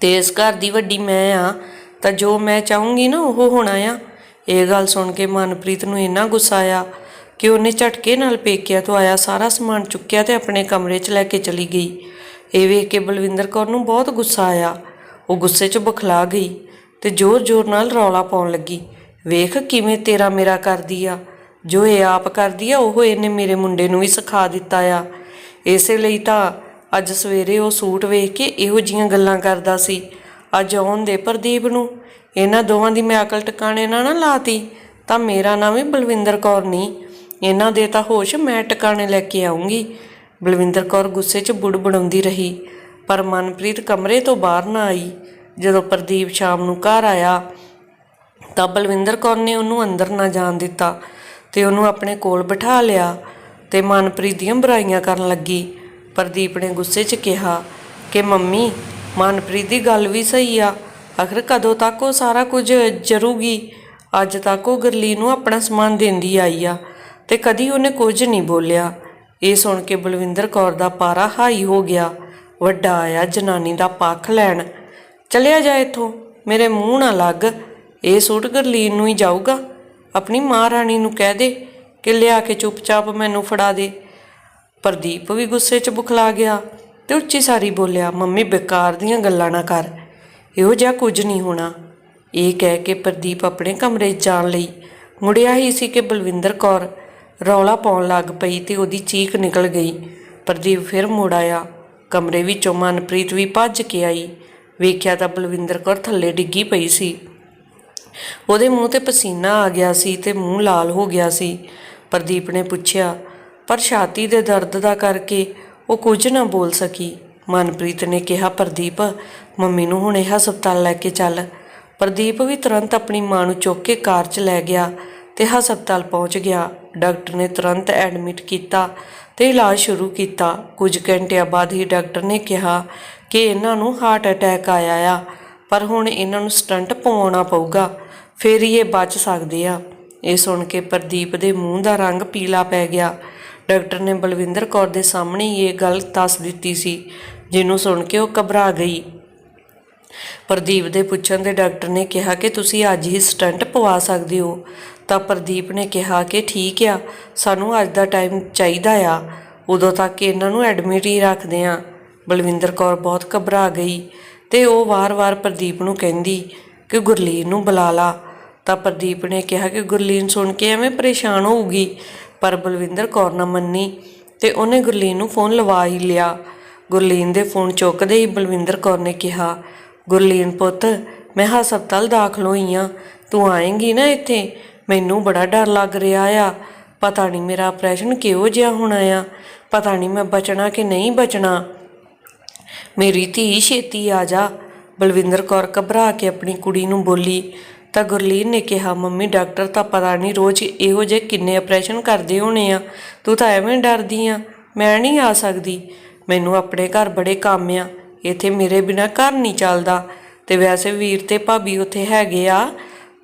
ਤੇ ਇਸ ਘਰ ਦੀ ਵੱਡੀ ਮੈਂ ਆ, ਤਾਂ ਜੋ ਮੈਂ ਚਾਹੂੰਗੀ ਨਾ ਉਹ ਹੋਣਾ ਆ ਇਹ ਗੱਲ ਸੁਣ ਕੇ ਮਨਪ੍ਰੀਤ ਨੂੰ ਇੰਨਾ ਗੁੱਸਾ ਆਇਆ ਕਿ ਉਹਨੇ ਝਟਕੇ ਨਾਲ ਪੇਕਿਆ ਤੋਂ ਆਇਆ ਸਾਰਾ ਸਮਾਨ ਚੁੱਕਿਆ ਤੇ ਆਪਣੇ ਕਮਰੇ 'ਚ ਲੈ ਕੇ ਚਲੀ ਗਈ। ਇਹ ਵੇਖ ਕੇ ਬਲਵਿੰਦਰ ਕੌਰ ਨੂੰ ਬਹੁਤ ਗੁੱਸਾ ਆਇਆ। ਉਹ ਗੁੱਸੇ 'ਚ ਬਖਲਾ ਗਈ ਤੇ ਜ਼ੋਰ-ਜ਼ੋਰ ਨਾਲ ਰੌਲਾ ਪਾਉਣ ਲੱਗੀ। ਵੇਖ ਕਿਵੇਂ ਤੇਰਾ ਮੇਰਾ ਕਰਦੀ ਆ। ਜੋ ਇਹ ਆਪ ਕਰਦੀ ਆ, ਉਹ ਇਹਨੇ ਮੇਰੇ ਮੁੰਡੇ ਨੂੰ ਵੀ ਸਿਖਾ ਦਿੱਤਾ ਆ। ਇਸੇ ਲਈ ਤਾਂ ਅੱਜ ਸਵੇਰੇ ਉਹ ਸੂਟ ਵੇਖ ਕੇ ਇਹੋ ਜੀਆਂ ਗੱਲਾਂ ਕਰਦਾ ਸੀ। ਅੱਜ ਆਉਣ ਦੇ ਪ੍ਰਦੀਪ ਨੂੰ, ਇਹਨਾਂ ਦੋਵਾਂ ਦੀ ਮੈਂ ਅਕਲ ਟਿਕਾਣੇ ਨਾ ਨਾ ਲਾਤੀ, ਤਾਂ ਮੇਰਾ ਨਾਮ ਵੀ ਬਲਵਿੰਦਰ ਕੌਰ ਨਹੀਂ ਇਹਨਾਂ ਦੇ ਤਾਂ ਹੋਸ਼ ਮੈਂ ਟਿਕਾਣੇ ਲੈ ਕੇ ਆਉਂਗੀ ਬਲਵਿੰਦਰ ਕੌਰ ਗੁੱਸੇ 'ਚ ਬੁੜਬੜਾਉਂਦੀ ਰਹੀ, ਪਰ ਮਨਪ੍ਰੀਤ ਕਮਰੇ ਤੋਂ ਬਾਹਰ ਨਾ ਆਈ। ਜਦੋਂ ਪ੍ਰਦੀਪ ਸ਼ਾਮ ਨੂੰ ਘਰ ਆਇਆ, ਤਾਂ ਬਲਵਿੰਦਰ ਕੌਰ ਨੇ ਉਹਨੂੰ ਅੰਦਰ ਨਾ ਜਾਣ ਦਿੱਤਾ। ਤੇ ਉਹਨੂੰ ਆਪਣੇ ਕੋਲ ਬਿਠਾ ਲਿਆ ਤੇ ਮਨਪ੍ਰੀਤ ਦੀਆਂ ਬੁਰਾਈਆਂ ਕਰਨ ਲੱਗੀ। ਪ੍ਰਦੀਪ ਨੇ ਗੁੱਸੇ 'ਚ ਕਿਹਾ ਕਿ, ਮੰਮੀ, ਮਨਪ੍ਰੀਤ ਦੀ ਗੱਲ ਵੀ ਸਹੀ ਆ। ਆਖਰ ਕਦੋਂ ਤੱਕ ਉਹ ਸਾਰਾ ਕੁਝ ਜਰੂਗੀ? ਅੱਜ ਤੱਕ ਉਹ ਗਰਲੀ ਨੂੰ ਆਪਣਾ ਸਮਾਨ ਦਿੰਦੀ ਆਈ ਆ ਤੇ ਕਦੀ ਉਹਨੇ ਕੁਝ ਨਹੀਂ ਬੋਲਿਆ ਇਹ ਸੁਣ ਕੇ ਬਲਵਿੰਦਰ ਕੌਰ ਦਾ ਪਾਰਾ ਹਾਈ ਹੋ ਗਿਆ। ਵੱਡਾ ਆਇਆ ਜਨਾਨੀ ਦਾ ਪੱਖ ਲੈਣ। ਚਲਿਆ ਜਾ ਇੱਥੋਂ। ਮੇਰੇ ਮੂੰਹ ਨਾ ਲੱਗ। ਇਹ ਸੂਟ ਗਰਲੀਨ ਨੂੰ ਹੀ ਜਾਊਗਾ? ਆਪਣੀ ਮਾਂ ਰਾਣੀ ਨੂੰ ਕਹਿ ਦੇ ਕਿ ਲਿਆ ਕੇ ਚੁੱਪਚਾਪ ਮੈਨੂੰ ਫੜਾ ਦੇ। ਪ੍ਰਦੀਪ ਵੀ ਗੁੱਸੇ 'ਚ ਬੁਖਲਾ ਗਿਆ ਤੇ ਉੱਚੀ ਸਾਰੀ ਬੋਲਿਆ, ਮੰਮੀ, ਬੇਕਾਰ ਦੀਆਂ ਗੱਲਾਂ ਨਾ ਕਰ। ਇਹੋ ਜਿਹਾ ਕੁਝ ਨਹੀਂ ਹੋਣਾ। ਇਹ ਕਹਿ ਕੇ ਪ੍ਰਦੀਪ ਆਪਣੇ ਕਮਰੇ ਜਾਣ ਲਈ। ਮੁੜਿਆ ਹੀ ਸੀ ਕਿ ਬਲਵਿੰਦਰ ਕੌਰ ਰੌਲਾ ਪਾਉਣ ਲੱਗ ਪਈ ਤੇ ਉਹਦੀ ਚੀਖ ਨਿਕਲ ਗਈ। ਪ੍ਰਦੀਪ ਫਿਰ ਮੁੜ ਆਇਆ। ਕਮਰੇ ਵਿੱਚੋਂ ਮਨਪ੍ਰੀਤ ਵੀ ਭੱਜ ਕੇ ਆਈ। ਵੇਖਿਆ ਤਾਂ ਬਲਵਿੰਦਰ ਕੌਰ ਥੱਲੇ ਡਿੱਗੀ ਪਈ ਸੀ। ਉਹਦੇ ਮੂੰਹ ਤੇ ਪਸੀਨਾ ਆ ਗਿਆ ਸੀ ਤੇ ਮੂੰਹ ਲਾਲ ਹੋ ਗਿਆ ਸੀ। ਪ੍ਰਦੀਪ ਨੇ ਪੁੱਛਿਆ, ਪਰ ਛਾਤੀ ਦੇ ਦਰਦ ਦਾ ਕਰਕੇ ਉਹ ਕੁਝ ਨਾ ਬੋਲ ਸਕੀ? ਮਨਪ੍ਰੀਤ ਨੇ ਕਿਹਾ, ਪ੍ਰਦੀਪ, ਮੰਮੀ ਨੂੰ ਹੁਣੇ ਹਸਪਤਾਲ ਲੈ ਕੇ ਚੱਲ। ਪ੍ਰਦੀਪ ਵੀ ਤੁਰੰਤ ਆਪਣੀ ਮਾਂ ਨੂੰ ਚੁੱਕ ਕੇ ਕਾਰ 'ਚ ਲੈ ਗਿਆ ਤੇ ਹਸਪਤਾਲ ਪਹੁੰਚ ਗਿਆ। ਡਾਕਟਰ ਨੇ ਤੁਰੰਤ ਐਡਮਿਟ ਕੀਤਾ ਤੇ ਇਲਾਜ ਸ਼ੁਰੂ ਕੀਤਾ। ਕੁਝ ਘੰਟਿਆਂ ਬਾਅਦ ਹੀ ਡਾਕਟਰ ਨੇ ਕਿਹਾ ਕਿ ਇਹਨਾਂ ਨੂੰ ਹਾਰਟ ਅਟੈਕ ਆਇਆ ਆ। ਪਰ ਹੁਣ ਇਹਨਾਂ ਨੂੰ ਸਟੰਟ ਪਵਾਉਣਾ ਪਊਗਾ, ਫਿਰ ਹੀ ਇਹ ਬਚ ਸਕਦੇ ਆ। ਇਹ ਸੁਣ ਕੇ ਪ੍ਰਦੀਪ ਦੇ ਮੂੰਹ ਦਾ ਰੰਗ ਪੀਲਾ ਪੈ ਗਿਆ। ਡਾਕਟਰ ਨੇ ਬਲਵਿੰਦਰ ਕੌਰ ਦੇ ਸਾਹਮਣੇ ਹੀ ਇਹ ਗੱਲ ਦੱਸ ਦਿੱਤੀ ਸੀ, ਜਿਹਨੂੰ ਸੁਣ ਕੇ ਉਹ ਘਬਰਾ ਗਈ। ਪ੍ਰਦੀਪ ਦੇ ਪੁੱਛਣ ਤੇ ਡਾਕਟਰ ਨੇ ਕਿਹਾ ਕਿ ਤੁਸੀਂ ਅੱਜ ਹੀ ਸਟੰਟ ਪਵਾ ਸਕਦੇ ਹੋ। ਤਾਂ ਪ੍ਰਦੀਪ ਨੇ ਕਿਹਾ ਕਿ ਠੀਕ ਆ, ਸਾਨੂੰ ਅੱਜ ਦਾ ਟਾਈਮ ਚਾਹੀਦਾ ਆ। ਉਦੋਂ ਤੱਕ ਇਹਨਾਂ ਨੂੰ ਐਡਮਿਟ ਹੀ ਰੱਖਦੇ ਆ। ਬਲਵਿੰਦਰ ਕੌਰ ਬਹੁਤ ਘਬਰਾ ਗਈ। ਤੇ ਉਹ ਵਾਰ-ਵਾਰ ਪ੍ਰਦੀਪ ਨੂੰ ਕਹਿੰਦੀ ਕਿ ਗੁਰਲੀਨ ਨੂੰ ਬੁਲਾ ਲਾ। ਤਾਂ ਪ੍ਰਦੀਪ ਨੇ ਕਿਹਾ ਕਿ ਗੁਰਲੀਨ ਸੁਣ ਕੇ ਐਵੇਂ ਪਰੇਸ਼ਾਨ ਹੋਊਗੀ, ਪਰ ਬਲਵਿੰਦਰ ਕੌਰ ਨਾ ਮੰਨੀ ਤੇ ਉਹਨੇ ਗੁਰਲੀਨ ਨੂੰ ਫੋਨ ਲਵਾ ਹੀ ਲਿਆ। ਗੁਰਲੀਨ ਦੇ ਫੋਨ ਚੁੱਕਦੇ ਹੀ ਬਲਵਿੰਦਰ ਕੌਰ ਨੇ ਕਿਹਾ, ਗੁਰਲੀਨ ਪੁੱਤ, ਮੈਂ ਹਸਪਤਾਲ ਦਾਖਲ ਹੋਈ ਆ। ਤੂੰ ਆਏਂਗੀ ਨਾ ਇੱਥੇ? ਮੈਨੂੰ ਬੜਾ ਡਰ ਲੱਗ ਰਿਹਾ ਆ। ਪਤਾ ਨਹੀਂ ਮੇਰਾ ਆਪਰੇਸ਼ਨ ਕਿਹੋ ਜਿਹਾ ਹੋਣਾ ਆ। ਪਤਾ ਨਹੀਂ ਮੈਂ ਬਚਣਾ ਕਿ ਨਹੀਂ ਬਚਣਾ। ਮੇਰੀ ਧੀ ਛੇਤੀ ਆ ਜਾ। ਬਲਵਿੰਦਰ ਕੌਰ ਘਬਰਾ ਕੇ ਆਪਣੀ ਕੁੜੀ ਨੂੰ ਬੋਲੀ, ਤਾਂ ਗੁਰਲੀਨ ਨੇ ਕਿਹਾ, ਮੰਮੀ, ਡਾਕਟਰ ਤਾਂ ਪਤਾ ਨਹੀਂ ਰੋਜ਼ ਇਹੋ ਜਿਹੇ ਕਿੰਨੇ ਆਪਰੇਸ਼ਨ ਕਰਦੇ ਹੋਣੇ ਆ। ਤੂੰ ਤਾਂ ਐਵੇਂ ਡਰਦੀ ਆ। ਮੈਂ ਨਹੀਂ ਆ ਸਕਦੀ। ਮੈਨੂੰ ਆਪਣੇ ਘਰ ਬੜੇ ਕੰਮ ਆ। ਇੱਥੇ ਮੇਰੇ ਬਿਨਾ ਘਰ ਨਹੀਂ ਚੱਲਦਾ। ਤੇ ਵੈਸੇ ਵੀਰ ਤੇ ਭਾਬੀ ਉੱਥੇ ਹੈਗੇ ਆ।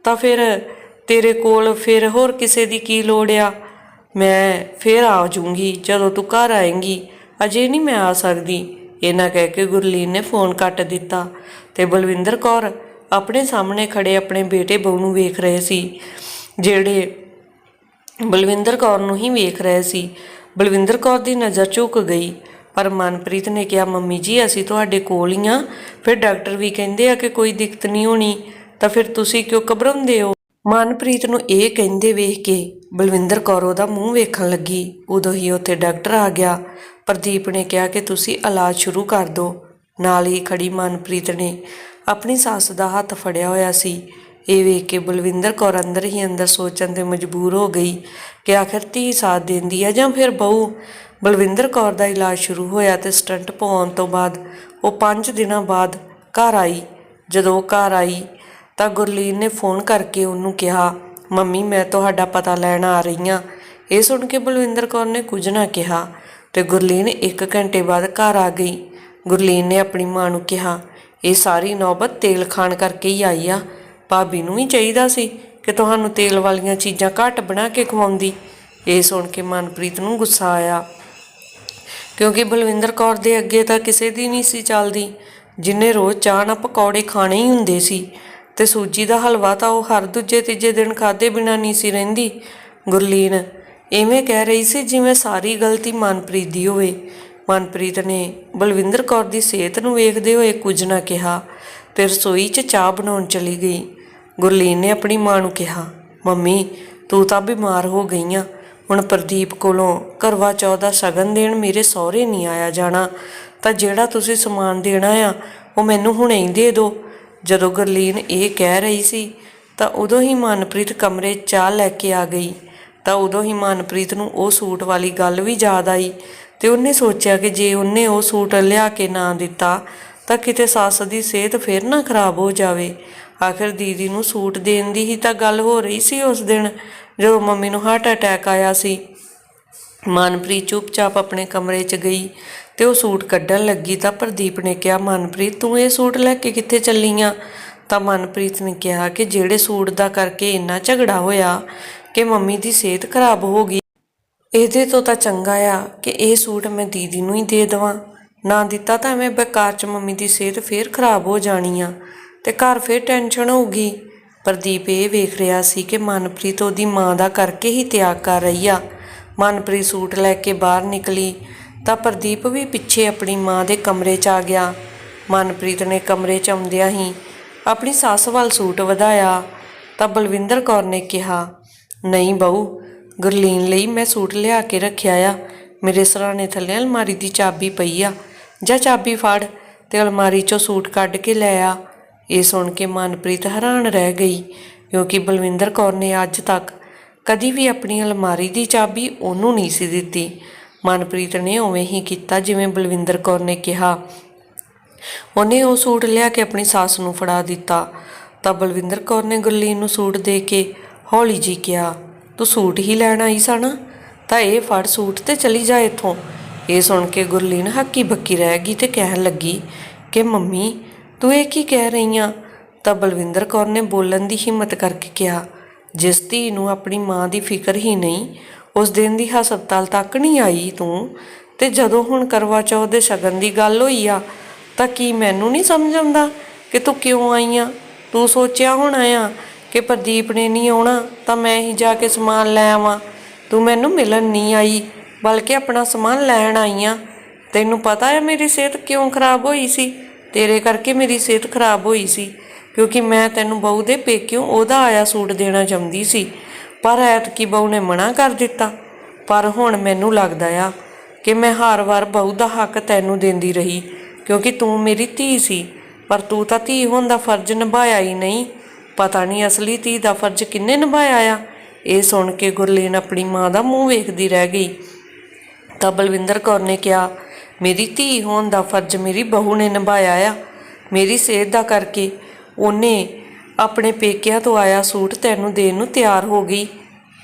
ਤਾਂ ਫਿਰ ਤੇਰੇ ਕੋਲ ਫਿਰ ਹੋਰ ਕਿਸੇ ਦੀ ਕੀ ਲੋੜ ਆ? ਮੈਂ ਫਿਰ ਆ ਜਾਊਂਗੀ। ਜਦੋਂ ਤੂੰ ਘਰ ਆਏਂਗੀ, ਅਜੇ ਨਹੀਂ ਮੈਂ ਆ ਸਕਦੀ। ਇਹਨਾਂ ਕਹਿ ਕੇ ਗੁਰਲੀਨ ਨੇ ਫੋਨ ਕੱਟ ਦਿੱਤਾ ਤੇ ਬਲਵਿੰਦਰ ਕੌਰ ਆਪਣੇ ਸਾਹਮਣੇ ਖੜੇ ਆਪਣੇ ਬੇਟੇ ਬਹੂ ਨੂੰ ਵੇਖ ਰਹੇ ਸੀ, ਜਿਹੜੇ ਬਲਵਿੰਦਰ ਕੌਰ ਨੂੰ ਹੀ ਵੇਖ ਰਹੇ ਸੀ। ਬਲਵਿੰਦਰ ਕੌਰ ਦੀ ਨਜ਼ਰ ਝੁਕ ਗਈ, ਪਰ ਮਨਪ੍ਰੀਤ ਨੇ ਕਿਹਾ, ਮੰਮੀ ਜੀ, ਅਸੀਂ ਤੁਹਾਡੇ ਕੋਲ ਹੀ ਆ। ਫਿਰ ਡਾਕਟਰ ਵੀ ਕਹਿੰਦੇ ਆ ਕਿ ਕੋਈ ਦਿੱਕਤ ਨਹੀਂ ਹੋਣੀ, ਤਾਂ ਫਿਰ ਤੁਸੀਂ ਕਿਉਂ ਘਬਰਾਉਂਦੇ ਹੋ? ਮਨਪ੍ਰੀਤ ਨੂੰ ਇਹ ਕਹਿੰਦੇ ਵੇਖ ਕੇ ਬਲਵਿੰਦਰ ਕੌਰ ਉਹਦਾ ਮੂੰਹ ਵੇਖਣ ਲੱਗੀ। ਉਦੋਂ ਹੀ ਉੱਥੇ ਡਾਕਟਰ ਆ ਗਿਆ। ਪ੍ਰਦੀਪ ਨੇ ਕਿਹਾ ਕਿ ਤੁਸੀਂ ਇਲਾਜ ਸ਼ੁਰੂ ਕਰ ਦਿਓ। ਨਾਲ ਹੀ ਖੜੀ ਮਨਪ੍ਰੀਤ ਨੇ ਆਪਣੀ ਸੱਸ ਦਾ ਹੱਥ ਫੜਿਆ ਹੋਇਆ ਸੀ। ਇਹ ਵੇਖ ਕੇ ਬਲਵਿੰਦਰ ਕੌਰ ਅੰਦਰ ਹੀ ਅੰਦਰ ਸੋਚਣ ਤੇ ਮਜਬੂਰ ਹੋ ਗਈ ਕਿ ਆਖਰ ਧੀ ਸਾਥ ਦਿੰਦੀ ਹੈ ਜਾਂ ਫਿਰ ਬਹੂ। ਬਲਵਿੰਦਰ ਕੌਰ ਦਾ ਇਲਾਜ ਸ਼ੁਰੂ ਹੋਇਆ ਤੇ ਸਟੰਟ ਪਾਉਣ ਤੋਂ ਬਾਅਦ ਉਹ 5 ਦਿਨਾਂ ਬਾਅਦ ਘਰ ਆਈ। ਜਦੋਂ ਉਹ ਘਰ ਆਈ ਤਾਂ ਗੁਰਲੀਨ ਨੇ ਫੋਨ ਕਰਕੇ ਉਹਨੂੰ ਕਿਹਾ, ਮੰਮੀ, ਮੈਂ ਤੁਹਾਡਾ ਪਤਾ ਲੈਣ ਆ ਰਹੀ ਹਾਂ। ਇਹ ਸੁਣ ਕੇ ਬਲਵਿੰਦਰ ਕੌਰ ਨੇ ਕੁਝ ਨਾ ਕਿਹਾ ਤੇ ਗੁਰਲੀਨ 1 ਘੰਟੇ ਬਾਅਦ ਘਰ ਆ ਗਈ। ਗੁਰਲੀਨ ਨੇ ਆਪਣੀ ਮਾਂ ਨੂੰ ਕਿਹਾ, ਇਹ ਸਾਰੀ ਨੌਬਤ ਤੇਲ ਖਾਣ ਕਰਕੇ ਹੀ ਆਈ ਆ। ਭਾਬੀ ਨੂੰ ਵੀ ਚਾਹੀਦਾ ਸੀ ਕਿ ਤੁਹਾਨੂੰ ਤੇਲ ਵਾਲੀਆਂ ਚੀਜ਼ਾਂ ਘੱਟ ਬਣਾ ਕੇ ਖਵਾਉਂਦੀ। ਇਹ ਸੁਣ ਕੇ ਮਨਪ੍ਰੀਤ ਨੂੰ ਗੁੱਸਾ ਆਇਆ, ਕਿਉਂਕਿ ਬਲਵਿੰਦਰ ਕੌਰ ਦੇ ਅੱਗੇ ਤਾਂ ਕਿਸੇ ਦੀ ਨਹੀਂ ਸੀ ਚੱਲਦੀ। ਜਿੰਨੇ ਰੋਜ਼ ਚਾਹ ਨਾਲ ਪਕੌੜੇ ਖਾਣੇ ਹੀ ਹੁੰਦੇ ਸੀ ਤੇ ਸੂਜੀ ਦਾ ਹਲਵਾ ਤਾਂ ਉਹ ਹਰ ਦੂਜੇ ਤੀਜੇ ਦਿਨ ਖਾਦੇ ਬਿਨਾਂ ਨਹੀਂ ਸੀ ਰਹਿੰਦੀ। ਗੁਰਲੀਨ ਐਵੇਂ ਕਹਿ ਰਹੀ ਸੀ ਜਿਵੇਂ ਸਾਰੀ ਗਲਤੀ ਮਨਪ੍ਰੀਤ ਦੀ ਹੋਵੇ। ਮਨਪ੍ਰੀਤ ਨੇ ਬਲਵਿੰਦਰ ਕੌਰ ਦੀ ਸਿਹਤ ਨੂੰ ਵੇਖਦੇ ਹੋਏ ਕੁਝ ਨਾ ਕਿਹਾ ਤੇ ਰਸੋਈ 'ਚ ਚਾਹ ਬਣਾਉਣ ਚਲੀ ਗਈ। ਗੁਰਲੀਨ ਨੇ ਆਪਣੀ ਮਾਂ ਨੂੰ ਕਿਹਾ, ਮੰਮੀ, ਤੂੰ ਤਾਂ ਬਿਮਾਰ ਹੋ ਗਈ ਆ ਹੁਣ ਪ੍ਰਦੀਪ ਕੋਲੋਂ ਕਰਵਾ ਚੌਥ ਦਾ ਸ਼ਗਨ ਦੇਣ ਮੇਰੇ ਸਹੁਰੇ ਨਹੀਂ ਆਇਆ ਜਾਣਾ। ਤਾਂ ਜਿਹੜਾ ਤੁਸੀਂ ਸਮਾਨ ਦੇਣਾ ਆ, ਉਹ ਮੈਨੂੰ ਹੁਣੇ ਹੀ ਦੇ ਦਿਓ। ਜਦੋਂ ਗੁਰਲੀਨ ਇਹ ਕਹਿ ਰਹੀ ਸੀ, ਤਾਂ ਉਦੋਂ ਹੀ ਮਨਪ੍ਰੀਤ ਕਮਰੇ ਚਾਹ ਲੈ ਕੇ ਆ ਗਈ। ਤਾਂ ਉਦੋਂ ਹੀ ਮਨਪ੍ਰੀਤ ਨੂੰ ਉਹ ਸੂਟ ਵਾਲੀ ਗੱਲ ਵੀ ਯਾਦ ਆਈ ਤੇ ਉਹਨੇ ਸੋਚਿਆ ਕਿ ਜੇ ਉਹਨੇ ਉਹ ਸੂਟ ਲਿਆ ਕੇ ਨਾ ਦਿੱਤਾ, ਤਾਂ ਕਿਤੇ ਸੱਸ ਦੀ ਸਿਹਤ ਫੇਰ ਨਾ ਖਰਾਬ ਹੋ ਜਾਵੇ। ਆਖਿਰ ਦੀਦੀ ਨੂੰ ਸੂਟ ਦੇਣ ਦੀ ਹੀ ਤਾਂ ਗੱਲ ਹੋ ਰਹੀ ਸੀ ਉਸ ਦਿਨ, ਜਦੋਂ ਮੰਮੀ ਨੂੰ ਹਾਰਟ ਅਟੈਕ ਆਇਆ ਸੀ। ਮਨਪ੍ਰੀਤ ਚੁੱਪਚਾਪ ਆਪਣੇ ਕਮਰੇ 'ਚ ਗਈ ਤੇ ਉਹ ਸੂਟ ਕੱਢਣ ਲੱਗੀ ਤਾਂ ਪ੍ਰਦੀਪ ਨੇ ਕਿਹਾ, ਮਨਪ੍ਰੀਤ, ਤੂੰ ਇਹ ਸੂਟ ਲੈ ਕੇ ਕਿੱਥੇ ਚੱਲੀ ਆ? ਤਾਂ ਮਨਪ੍ਰੀਤ ਨੇ ਕਿਹਾ ਕਿ ਜਿਹੜੇ ਸੂਟ ਦਾ ਕਰਕੇ ਇੰਨਾ ਝਗੜਾ ਹੋਇਆ ਕਿ ਮੰਮੀ ਦੀ ਸਿਹਤ ਖਰਾਬ ਹੋ ਗਈ। ਇਹਦੇ ਤੋਂ ਤਾਂ ਚੰਗਾ ਆ ਕਿ ਇਹ ਸੂਟ ਮੈਂ ਦੀਦੀ ਨੂੰ ਹੀ ਦੇ ਦੇਵਾਂ। ਨਾ ਦਿੱਤਾ ਤਾਂ ਐਵੇਂ ਬੇਕਾਰ ਚ ਮੰਮੀ ਦੀ ਸਿਹਤ ਫੇਰ ਖਰਾਬ ਹੋ ਜਾਣੀ ਆ ਤੇ ਘਰ ਫੇਰ ਟੈਨਸ਼ਨ ਹੋਊਗੀ। ਪ੍ਰਦੀਪ ਇਹ ਵੇਖ ਰਿਹਾ ਸੀ ਕਿ ਮਨਪ੍ਰੀਤ ਉਹਦੀ ਮਾਂ ਦਾ ਕਰਕੇ ਹੀ ਤਿਆਗ ਕਰ ਰਹੀ ਆ। ਮਨਪ੍ਰੀਤ ਸੂਟ ਲੈ ਕੇ ਬਾਹਰ ਨਿਕਲੀ। ਤਾਂ ਪ੍ਰਦੀਪ ਵੀ ਪਿੱਛੇ ਆਪਣੀ ਮਾਂ ਦੇ ਕਮਰੇ 'ਚ ਆ ਗਿਆ। ਮਨਪ੍ਰੀਤ ਨੇ ਕਮਰੇ 'ਚ ਆਉਂਦਿਆਂ ਹੀ ਆਪਣੀ ਸੱਸ ਵੱਲ ਸੂਟ ਵਧਾਇਆ ਤਾਂ ਬਲਵਿੰਦਰ ਕੌਰ ਨੇ ਕਿਹਾ, ਨਹੀਂ ਬਹੂ, ਗੁਰਲੀਨ ਲਈ ਮੈਂ ਸੂਟ ਲਿਆ ਕੇ ਰੱਖਿਆ ਆ। ਮੇਰੇ ਸਰਾਣੇ ਥੱਲੇ ਅਲਮਾਰੀ ਦੀ ਚਾਬੀ ਪਈ ਆ। ਜਾਂ ਚਾਬੀ ਫੜ ਤੇ ਅਲਮਾਰੀ 'ਚੋਂ ਸੂਟ ਕੱਢ ਕੇ ਲੈ ਆ। ਇਹ ਸੁਣ ਕੇ ਮਨਪ੍ਰੀਤ ਹੈਰਾਨ ਰਹਿ ਗਈ, ਕਿਉਂਕਿ ਬਲਵਿੰਦਰ ਕੌਰ ਨੇ ਅੱਜ ਤੱਕ ਕਦੀ ਵੀ ਆਪਣੀ ਅਲਮਾਰੀ ਦੀ ਚਾਬੀ ਉਹਨੂੰ ਨਹੀਂ ਸੀ ਦਿੱਤੀ। ਮਨਪ੍ਰੀਤ ਨੇ ਉਵੇਂ ਹੀ ਕੀਤਾ ਜਿਵੇਂ ਬਲਵਿੰਦਰ ਕੌਰ ਨੇ ਕਿਹਾ। ਉਹਨੇ ਉਹ ਸੂਟ ਲਿਆ ਕੇ ਆਪਣੀ ਸੱਸ ਨੂੰ ਫੜਾ ਦਿੱਤਾ। ਤਾਂ ਬਲਵਿੰਦਰ ਕੌਰ ਨੇ ਗੁਰਲੀਨ ਨੂੰ ਸੂਟ ਦੇ ਕੇ ਹੌਲੀ ਜੀ ਕਿਹਾ, ਤੂੰ ਸੂਟ ਹੀ ਲੈਣ ਆਈ ਸਣ ਤਾਂ ਇਹ ਫੜ ਸੂਟ ਤੇ ਚਲੀ ਜਾ ਇੱਥੋਂ। ਇਹ ਸੁਣ ਕੇ ਗੁਰਲੀਨ ਹੱਕੀ ਬੱਕੀ ਰਹਿ ਗਈ ਤੇ ਕਹਿਣ ਲੱਗੀ ਕਿ, ਮੰਮੀ, ਤੂੰ ਇਹ ਕੀ ਕਹਿ ਰਹੀ ਆ? ਤਾਂ ਬਲਵਿੰਦਰ ਕੌਰ ਨੇ ਬੋਲਣ ਦੀ ਹਿੰਮਤ ਕਰਕੇ ਕਿਹਾ, ਜਿਸ ਧੀ ਨੂੰ ਆਪਣੀ ਮਾਂ ਦੀ ਫਿਕਰ ਹੀ ਨਹੀਂ ਉਸ ਦਿਨ ਦੀ ਹਸਪਤਾਲ ਤੱਕ ਨਹੀਂ ਆਈ ਤੂੰ? ਤੇ ਜਦੋਂ ਹੁਣ ਕਰਵਾ ਚੌਥ ਦੇ ਸ਼ਗਨ ਦੀ ਗੱਲ ਹੋਈ ਆ, ਤਾਂ ਕੀ ਮੈਨੂੰ ਨਹੀਂ ਸਮਝ ਆਉਂਦਾ ਕਿ ਤੂੰ ਕਿਉਂ ਆਈ ਆ? ਤੂੰ ਸੋਚਿਆ ਹੋਣਾ ਆ ਕਿ ਪ੍ਰਦੀਪ ਨੇ ਨਹੀਂ ਆਉਣਾ, ਤਾਂ ਮੈਂ ਹੀ ਜਾ ਕੇ ਸਮਾਨ ਲੈ ਆਵਾਂ। ਤੂੰ ਮੈਨੂੰ ਮਿਲਣ ਨਹੀਂ ਆਈ, ਬਲਕਿ ਆਪਣਾ ਸਮਾਨ ਲੈਣ ਆਈ ਆ। ਤੈਨੂੰ ਪਤਾ ਹੈ ਮੇਰੀ ਸਿਹਤ ਕਿਉਂ ਖਰਾਬ ਹੋਈ ਸੀ? ਤੇਰੇ ਕਰਕੇ ਮੇਰੀ ਸਿਹਤ ਖਰਾਬ ਹੋਈ ਸੀ, ਕਿਉਂਕਿ ਮੈਂ ਤੈਨੂੰ ਬਹੂ ਦੇ ਪੇਕਿਓਂ ਉਹਦਾ ਆਇਆ ਸੂਟ ਦੇਣਾ ਚਾਹੁੰਦੀ ਸੀ। ਪਰ ਐਤਕੀ ਬਹੂ ਨੇ ਮਨਾ ਕਰ ਦਿੱਤਾ। ਪਰ ਹੁਣ ਮੈਨੂੰ ਲੱਗਦਾ ਆ ਕਿ ਮੈਂ ਹਰ ਵਾਰ ਬਹੂ ਦਾ ਹੱਕ ਤੈਨੂੰ ਦਿੰਦੀ ਰਹੀ, ਕਿਉਂਕਿ ਤੂੰ ਮੇਰੀ ਧੀ ਸੀ। ਪਰ ਤੂੰ ਤਾਂ ਧੀ ਹੋਣ ਦਾ ਫਰਜ਼ ਨਿਭਾਇਆ ਹੀ ਨਹੀਂ। ਪਤਾ ਨਹੀਂ ਅਸਲੀ ਧੀ ਦਾ ਫਰਜ਼ ਕਿੰਨੇ ਨਿਭਾਇਆ ਆ। ਇਹ ਸੁਣ ਕੇ ਗੁਰਲੀਨ ਆਪਣੀ ਮਾਂ ਦਾ ਮੂੰਹ ਵੇਖਦੀ ਰਹਿ ਗਈ। ਤਾਂ ਬਲਵਿੰਦਰ ਕੌਰ ਨੇ ਕਿਹਾ, ਮੇਰੀ ਧੀ ਹੋਣ ਦਾ ਫਰਜ਼ ਮੇਰੀ ਬਹੂ ਨੇ ਨਿਭਾਇਆ ਆ। ਮੇਰੀ ਸਿਹਤ ਦਾ ਕਰਕੇ ਉਹਨੇ ਆਪਣੇ ਪੇਕਿਆਂ ਤੋਂ ਆਇਆ ਸੂਟ ਤੈਨੂੰ ਦੇਣ ਨੂੰ ਤਿਆਰ ਹੋ ਗਈ।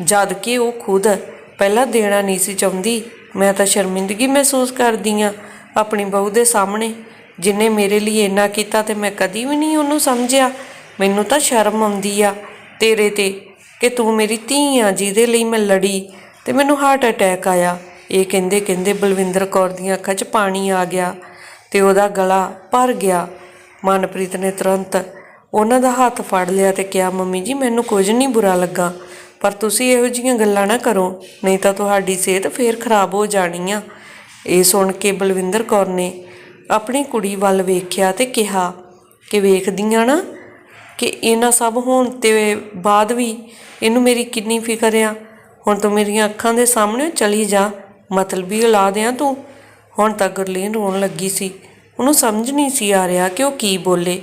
ਜਦ ਕਿ ਉਹ ਖੁਦ ਪਹਿਲਾਂ ਦੇਣਾ ਨਹੀਂ ਸੀ ਚਾਹੁੰਦੀ। ਮੈਂ ਤਾਂ ਸ਼ਰਮਿੰਦਗੀ ਮਹਿਸੂਸ ਕਰਦੀ ਆ ਆਪਣੀ ਬਹੂ ਦੇ ਸਾਹਮਣੇ। ਜਿਨੇ ਮੇਰੇ ਲਈ ਇੰਨਾ ਕੀਤਾ ਤੇ ਮੈਂ ਕਦੀ ਵੀ ਨਹੀਂ ਉਹਨੂੰ ਸਮਝਿਆ। ਮੈਨੂੰ ਤਾਂ ਸ਼ਰਮ ਆਉਂਦੀ ਆ। ਤੇਰੇ ਤੇ ਕਿ ਤੂੰ ਮੇਰੀ ਧੀ ਆ, ਜਿਹਦੇ ਲਈ ਮੈਂ ਲੜੀ ਤੇ ਮੈਨੂੰ ਹਾਰਟ ਅਟੈਕ ਆਇਆ। ਇਹ ਕਹਿੰਦੇ ਕਹਿੰਦੇ ਬਲਵਿੰਦਰ ਕੌਰ ਦੀਆਂ ਅੱਖਾਂ 'ਚ ਪਾਣੀ ਆ ਗਿਆ ਤੇ ਉਹਦਾ ਗਲਾ ਭਰ ਗਿਆ। ਮਨਪ੍ਰੀਤ ਨੇ ਤੁਰੰਤ ਉਹਨਾਂ ਦਾ ਹੱਥ ਫੜ ਲਿਆ ਤੇ ਕਿਹਾ, ਮੰਮੀ ਜੀ, ਮੈਨੂੰ ਕੁਝ ਨਹੀਂ ਬੁਰਾ ਲੱਗਾ, ਪਰ ਤੁਸੀਂ ਇਹੋ ਜਿਹੀਆਂ ਗੱਲਾਂ ਨਾ ਕਰੋ, ਨਹੀਂ ਤਾਂ ਤੁਹਾਡੀ ਸਿਹਤ ਫੇਰ ਖਰਾਬ ਹੋ ਜਾਣੀ ਆ। ਇਹ ਸੁਣ ਕੇ ਬਲਵਿੰਦਰ ਕੌਰ ਨੇ ਆਪਣੀ ਕੁੜੀ ਵੱਲ ਵੇਖਿਆ ਤੇ ਕਿਹਾ, ਕਿ ਵੇਖਦੀਆਂ ਨਾ ਕਿ ਇਹਨਾਂ ਸਭ ਹੋਣ ਤੇ ਬਾਅਦ ਵੀ ਇਹਨੂੰ ਮੇਰੀ ਕਿੰਨੀ ਫਿਕਰ ਆ। ਹੁਣ ਤੂੰ ਮੇਰੀਆਂ ਅੱਖਾਂ ਦੇ ਸਾਹਮਣੇ ਚਲੀ ਜਾ, ਮਤਲਬ ਵੀ ਔਲਾਦ ਆ ਤੂੰ। ਹੁਣ ਤਾਂ ਗੁਰਲੀਨ ਰੋਣ ਲੱਗੀ ਸੀ। ਉਹਨੂੰ ਸਮਝ ਨਹੀਂ ਸੀ ਆ ਰਿਹਾ ਕਿ ਉਹ ਕੀ ਬੋਲੇ।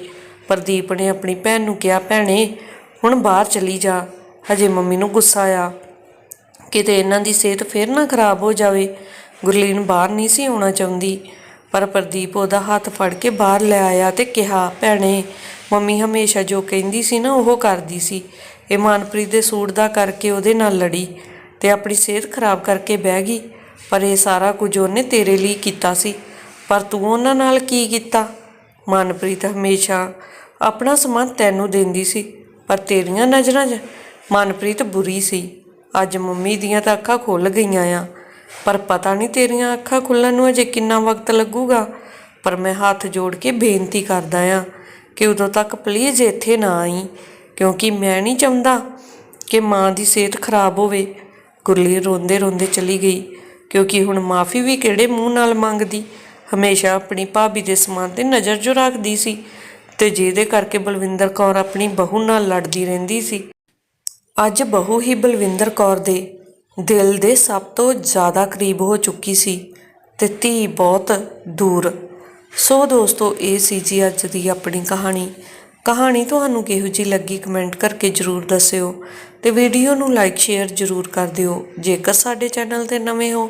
ਪ੍ਰਦੀਪ ਨੇ ਆਪਣੀ ਭੈਣ ਨੂੰ ਕਿਹਾ, ਭੈਣੇ, ਹੁਣ ਬਾਹਰ ਚਲੀ ਜਾ। ਹਜੇ ਮੰਮੀ ਨੂੰ ਗੁੱਸਾ ਆ ਕਿਤੇ ਇਹਨਾਂ ਦੀ ਸਿਹਤ ਫੇਰ ਨਾ ਖਰਾਬ ਹੋ ਜਾਵੇ। ਗੁਰਲੀਨ ਬਾਹਰ ਨਹੀਂ ਸੀ ਆਉਣਾ ਚਾਹੁੰਦੀ, ਪਰ ਪ੍ਰਦੀਪ ਉਹਦਾ ਹੱਥ ਫੜ ਕੇ ਬਾਹਰ ਲੈ ਆਇਆ ਤੇ ਕਿਹਾ, ਭੈਣੇ, ਮੰਮੀ ਹਮੇਸ਼ਾ ਜੋ ਕਹਿੰਦੀ ਸੀ ਨਾ, ਉਹ ਕਰਦੀ ਸੀ। ਇਹ ਮਨਪ੍ਰੀਤ ਦੇ ਸੂਟ ਦਾ ਕਰਕੇ ਉਹਦੇ ਨਾਲ ਲੜੀ ਤੇ ਆਪਣੀ ਸਿਹਤ ਖਰਾਬ ਕਰਕੇ ਬਹਿ ਗਈ। ਪਰ ਇਹ ਸਾਰਾ ਕੁਝ ਉਹਨੇ ਤੇਰੇ ਲਈ ਕੀਤਾ ਸੀ। ਪਰ ਤੂੰ ਉਹਨਾਂ ਨਾਲ ਕੀ ਕੀਤਾ? ਮਨਪ੍ਰੀਤ ਹਮੇਸ਼ਾ ਆਪਣਾ ਸਮਾਨ ਤੈਨੂੰ ਦਿੰਦੀ ਸੀ, ਪਰ ਤੇਰੀਆਂ ਨਜ਼ਰਾਂ 'ਚ ਮਨਪ੍ਰੀਤ ਬੁਰੀ ਸੀ। ਅੱਜ ਮੰਮੀ ਦੀਆਂ ਤਾਂ ਅੱਖਾਂ ਖੁੱਲ ਗਈਆਂ ਆ, ਪਰ ਪਤਾ ਨਹੀਂ ਤੇਰੀਆਂ ਅੱਖਾਂ ਖੁੱਲਣ ਨੂੰ ਅਜੇ ਕਿੰਨਾ ਵਕਤ ਲੱਗੂਗਾ। ਪਰ ਮੈਂ ਹੱਥ ਜੋੜ ਕੇ ਬੇਨਤੀ ਕਰਦਾ ਆ ਕਿ ਉਦੋਂ ਤੱਕ ਪਲੀਜ਼ ਇੱਥੇ ਨਾ ਆਈ, ਕਿਉਂਕਿ ਮੈਂ ਨਹੀਂ ਚਾਹੁੰਦਾ ਕਿ ਮਾਂ ਦੀ ਸਿਹਤ ਖਰਾਬ ਹੋਵੇ। ਗੁਰਲੀ ਰੋਂਦੇ ਰੋਂਦੇ ਚਲੀ ਗਈ, ਕਿਉਂਕਿ ਹੁਣ ਮਾਫੀ ਵੀ ਕਿਹੜੇ ਮੂੰਹ ਨਾਲ ਮੰਗਦੀ? ਹਮੇਸ਼ਾ ਆਪਣੀ ਭਾਬੀ ਦੇ ਸਮਾਨ ਤੇ ਨਜ਼ਰ ਜੋ ਰੱਖਦੀ ਸੀ ਤੇ ਜਿਹਦੇ ਕਰਕੇ ਬਲਵਿੰਦਰ ਕੌਰ ਆਪਣੀ ਬਹੂ ਨਾਲ ਲੜਦੀ ਰਹਿੰਦੀ ਸੀ। ਅੱਜ ਬਹੂ ਹੀ ਬਲਵਿੰਦਰ ਕੌਰ ਦੇ ਦਿਲ ਦੇ ਸਭ ਤੋਂ ਜ਼ਿਆਦਾ ਕਰੀਬ ਹੋ ਚੁੱਕੀ ਸੀ ਤੇ ਧੀ ਬਹੁਤ ਦੂਰ। ਸੋ ਦੋਸਤੋ, ਇਹ ਸੀ ਜੀ ਅੱਜ ਦੀ ਆਪਣੀ ਕਹਾਣੀ। ਕਹਾਣੀ ਤੁਹਾਨੂੰ ਕਿਹੋ ਜੀ ਲੱਗੀ ਕਮੈਂਟ ਕਰਕੇ ਜਰੂਰ ਦੱਸਿਓ ਤੇ ਵੀਡੀਓ ਨੂੰ ਲਾਈਕ, ਸ਼ੇਅਰ ਜਰੂਰ ਕਰ ਦਿਓ। ਜੇਕਰ ਸਾਡੇ ਚੈਨਲ ਤੇ ਨਵੇਂ ਹੋ